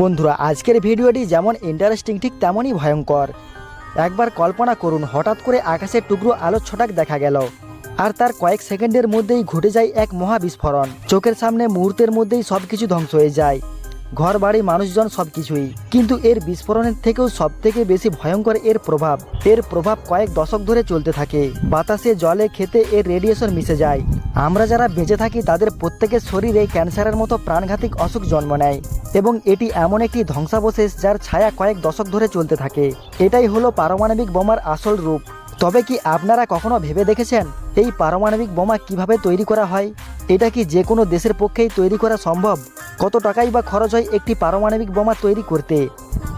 বন্ধুরা, আজকের ভিডিওটি যেমন ইন্টারেস্টিং ঠিক তেমনই ভয়ঙ্কর। একবার কল্পনা করুন, হঠাৎ করে আকাশের টুকরো আলো ছটাক দেখা গেল, আর তার কয়েক সেকেন্ডের মধ্যেই ঘটে যায় এক মহা বিস্ফোরণ। চোখের সামনে মুহূর্তের মধ্যেই সব কিছু ধ্বংস হয়ে যায় ঘর বাড়ি মানুষজন সব কিছুই কিন্তু এর বিস্ফোরণের থেকেও সব থেকে বেশি ভয়ঙ্কর এর প্রভাব। এর প্রভাব কয়েক দশক ধরে চলতে থাকে। বাতাসে, জলে, খেতে এর রেডিয়েশন মিশে যায়। আমরা যারা বেঁচে থাকি, তাদের প্রত্যেকের শরীরে ক্যান্সারের মতো প্রাণঘাতিক অসুখ জন্ম নেয়। এবং এটি এমন একটি ধ্বংসাবশেষ যার ছায়া কয়েক দশক ধরে চলতে থাকে। এটাই হলো পারমাণবিক বোমার আসল রূপ। তবে কি আপনারা কখনো ভেবে দেখেছেন এই পারমাণবিক বোমা কীভাবে তৈরি করা হয়? এটা কি যে কোনো দেশের পক্ষেই তৈরি করা সম্ভব? কত টাকাই বা খরচ হয় একটি পারমাণবিক বোমা তৈরি করতে?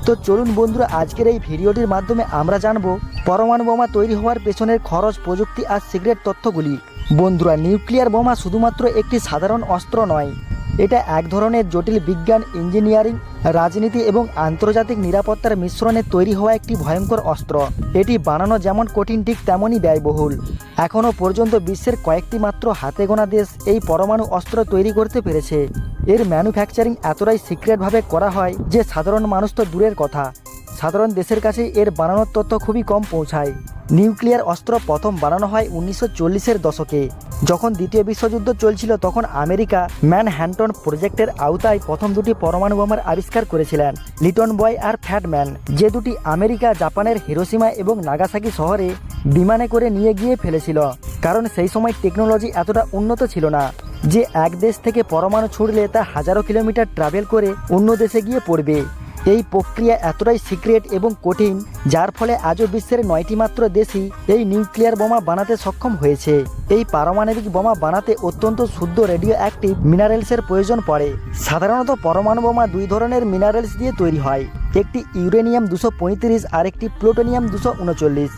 তো চলুন বন্ধুরা, আজকের এই ভিডিওটির মাধ্যমে আমরা জানব, পরমাণু বোমা তৈরি হওয়ার পেছনের খরচ, প্রযুক্তি আর সিক্রেট তথ্যগুলি। বন্ধুরা, নিউক্লিয়ার বোমা শুধুমাত্র একটি সাধারণ অস্ত্র নয় এটা এক ধরনের জটিল বিজ্ঞান, ইঞ্জিনিয়ারিং, রাজনীতি এবং আন্তর্জাতিক নিরাপত্তার মিশ্রণে তৈরি হওয়া একটি ভয়ঙ্কর অস্ত্র। এটি বানানো যেমন কঠিন, ঠিক তেমনই ব্যয়বহুল। এখনও পর্যন্ত বিশ্বের কয়েকটি মাত্র হাতে গোনা দেশ এই পরমাণু অস্ত্র তৈরি করতে পেরেছে। এর ম্যানুফ্যাকচারিং এতটাই সিক্রেটভাবে করা হয় যে সাধারণ মানুষ তো দূরের কথা। সাধারণ দেশের কাছে এর বানানোর তথ্য খুবই কম পৌঁছায়। নিউক্লিয়ার অস্ত্র প্রথম বানানো হয় উনিশশো চল্লিশের দশকে। যখন দ্বিতীয় বিশ্বযুদ্ধ চলছিল, তখন আমেরিকা ম্যানহ্যান্টন প্রজেক্টের আওতায় প্রথম দুটি পরমাণু বোমার আবিষ্কার করেছিলেন, লিটন বয় আর ফ্যাটম্যান। যে দুটি আমেরিকা, জাপানের হিরোসীমা এবং নাগাসাকি শহরে বিমানে করে নিয়ে গিয়ে ফেলেছিল, কারণ সেই সময় টেকনোলজি এতটা উন্নত ছিল না, যে এক দেশ থেকে পরমাণু ছুড়লে তা হাজারো কিলোমিটার ট্রাভেল করে অন্য দেশে গিয়ে পড়বে। এই প্রক্রিয়া এতটাই সিক্রেট এবং কঠিন, যার ফলে আজও বিশ্বের নয়টি মাত্র দেশই এই নিউক্লিয়ার বোমা বানাতে সক্ষম হয়েছে। এই পারমাণবিক বোমা বানাতে অত্যন্ত শুদ্ধ রেডিও অ্যাক্টিভ মিনারেলসের প্রয়োজন পড়ে। সাধারণত পরমাণু বোমা দুই ধরনের মিনারেলস দিয়ে তৈরি হয়। একটি ইউরেনিয়াম দুশো পঁয়ত্রিশ আর একটি প্লুটোনিয়াম দুশো উনচল্লিশ।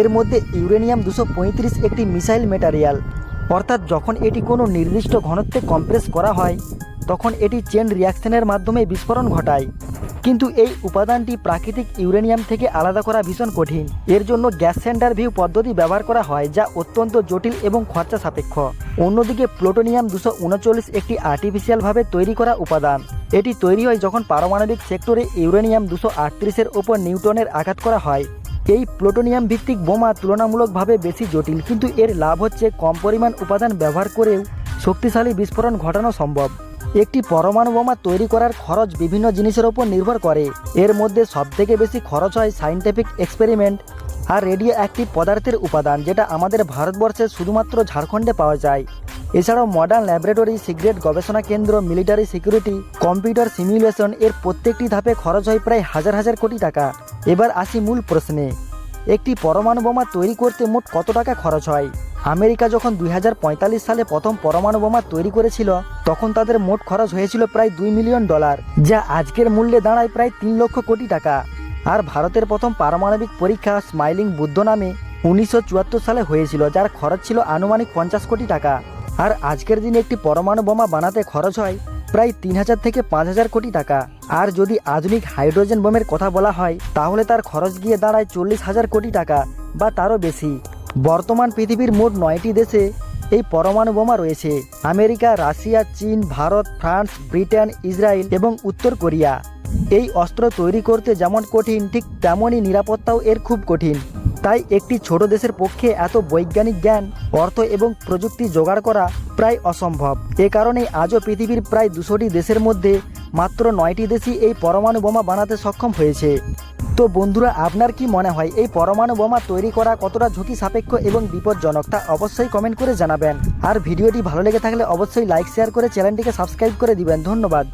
এর মধ্যে ইউরেনিয়াম দুশো পঁয়ত্রিশ একটি মিসাইল মেটারিয়াল অর্থাৎ যখন এটি কোনো নির্দিষ্ট ঘনত্বে কম্প্রেস করা হয়, তখন এটি চেন রিয়াকশনের মাধ্যমে বিস্ফোরণ ঘটায়। কিন্তু এই উপাদানটি প্রাকৃতিক ইউরেনিয়াম থেকে আলাদা করা ভীষণ কঠিন। এর জন্য গ্যাস সেন্টার ভিউ পদ্ধতি ব্যবহার করা হয় যা অত্যন্ত জটিল এবং খরচা সাপেক্ষ। অন্যদিকে প্লুটোনিয়াম দুশো উনচল্লিশ একটি আর্টিফিশিয়ালভাবে তৈরি করা উপাদান। এটি তৈরি হয় যখন পারমাণবিক সেক্টরে ইউরেনিয়াম দুশো আটত্রিশের ওপর নিউটনের আঘাত করা হয়। এই প্লুটোনিয়াম ভিত্তিক বোমা তুলনামূলকভাবে বেশি জটিল, কিন্তু এর লাভ হচ্ছে কম পরিমাণ উপাদান ব্যবহার করেও শক্তিশালী বিস্ফোরণ ঘটানো সম্ভব। একটি পরমাণু বোমা তৈরি করার খরচ বিভিন্ন জিনিসের ওপর নির্ভর করে। এর মধ্যে সবথেকে বেশি খরচ হয় সাইন্টিফিক এক্সপেরিমেন্ট আর রেডিও অ্যাক্টিভ পদার্থের উপাদান, যেটা আমাদের ভারতবর্ষে শুধুমাত্র ঝাড়খণ্ডে পাওয়া যায়। এছাড়াও মডার্ন ল্যাবরেটরি সিক্রেট গবেষণা কেন্দ্র মিলিটারি সিকিউরিটি কম্পিউটার সিমিউলেশন এর প্রত্যেকটি ধাপে খরচ হয় প্রায় হাজার হাজার কোটি টাকা। এবার আসি মূল প্রশ্নে। একটি পরমাণু বোমা তৈরি করতে মোট কত টাকা খরচ হয়? আমেরিকা যখন দুই হাজার পঁয়তাল্লিশ সালে প্রথম পরমাণু বোমা তৈরি করেছিল, তখন তাদের মোট খরচ হয়েছিল প্রায় দুই মিলিয়ন ডলার, যা আজকের মূল্যে দাঁড়ায় প্রায় তিন লক্ষ কোটি টাকা। আর ভারতের প্রথম পারমাণবিক পরীক্ষা স্মাইলিং বুদ্ধ নামে উনিশশো চুয়াত্তর সালে হয়েছিল, যার খরচ ছিল আনুমানিক পঞ্চাশ কোটি টাকা। আর আজকের দিনে একটি পরমাণু বোমা বানাতে খরচ হয় প্রায় তিন হাজার থেকে পাঁচ হাজার কোটি টাকা। আর যদি আধুনিক হাইড্রোজেন বোমের কথা বলা হয়, তাহলে তার খরচ গিয়ে দাঁড়ায় চল্লিশ হাজার কোটি টাকা, বা তারও বেশি। বর্তমান পৃথিবীর মোট নয়টি দেশে এই পরমাণু বোমা রয়েছে। আমেরিকা, রাশিয়া, চীন, ভারত, ফ্রান্স, ব্রিটেন, ইসরায়েল এবং উত্তর কোরিয়া। এই অস্ত্র তৈরি করতে যেমন কঠিন, ঠিক তেমনই নিরাপত্তাও এর খুব কঠিন। তাই একটি ছোট দেশের পক্ষে এত বৈজ্ঞানিক জ্ঞান, অর্থ এবং প্রযুক্তি জোগাড় করা প্রায় অসম্ভব। এ কারণে আজও পৃথিবীর প্রায় দুশোটি দেশের মধ্যে মাত্র নয়টি দেশই এই পরমাণু বোমা বানাতে সক্ষম হয়েছে। তো বন্ধুরা, আপনার কি মনে হয় এই পরমাণু বোমা তৈরি করা কতটা ঝুঁকি সাপেক্ষ এবং বিপজ্জনক তা অবশ্যই কমেন্ট করে জানাবেন। আর ভিডিওটি ভালো লেগে থাকলে অবশ্যই লাইক শেয়ার করে চ্যানেলটিকে সাবস্ক্রাইব করে দিবেন। ধন্যবাদ।